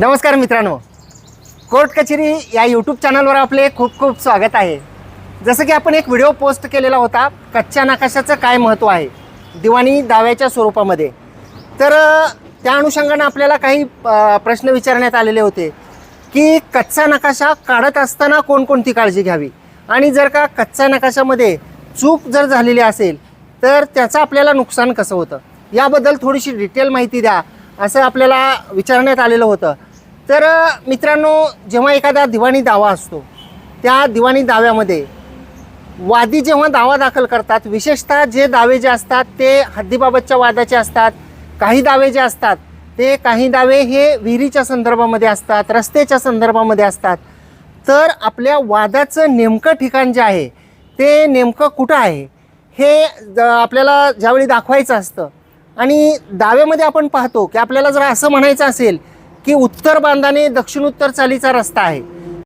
नमस्कार मित्रांनो. कोर्ट कचेरी या यूट्यूब चॅनलवर आपले खूप खूप स्वागत आहे. जसं की आपण एक व्हिडिओ पोस्ट केलेला होता कच्च्या नकाशाचं काय महत्त्व आहे? दिवाणी दाव्याच्या स्वरूपामध्ये. तर त्या अनुषंगानं आपल्याला काही प्रश्न विचारण्यात आलेले होते की कच्चा नकाशा काढत असताना कोणकोणती काळजी घ्यावी? आणि जर का कच्च्या नकाशामध्ये चूक जर झालेली असेल तर त्याचं आपल्याला नुकसान कसं होतं? याबद्दल थोडीशी डिटेल माहिती द्या असं आपल्याला विचारण्यात आलेलं होतं. तर मित्रांनो जेव्हा एखादा दिवाणी दावा असतो त्या दिवाणी दाव्यामध्ये वादी जेव्हा दावा दाखल करतात विशेषतः जे दावे जे असतात ते हद्दीबाबतच्या वादाचे असतात काही दावे जे असतात ते काही दावे हे विहिरीच्या संदर्भामध्ये असतात रस्त्याच्या संदर्भामध्ये असतात. तर आपल्या वादाचं नेमकं ठिकाण जे आहे ते नेमकं कुठं आहे? हे आपल्याला ज्यावेळी दाखवायचं असतं आणि दाव्यामध्ये आपण पाहतो की आपल्याला जर असं म्हणायचं असेल की उत्तर बांधाने दक्षिण उत्तर चालीचा रस्ता आहे.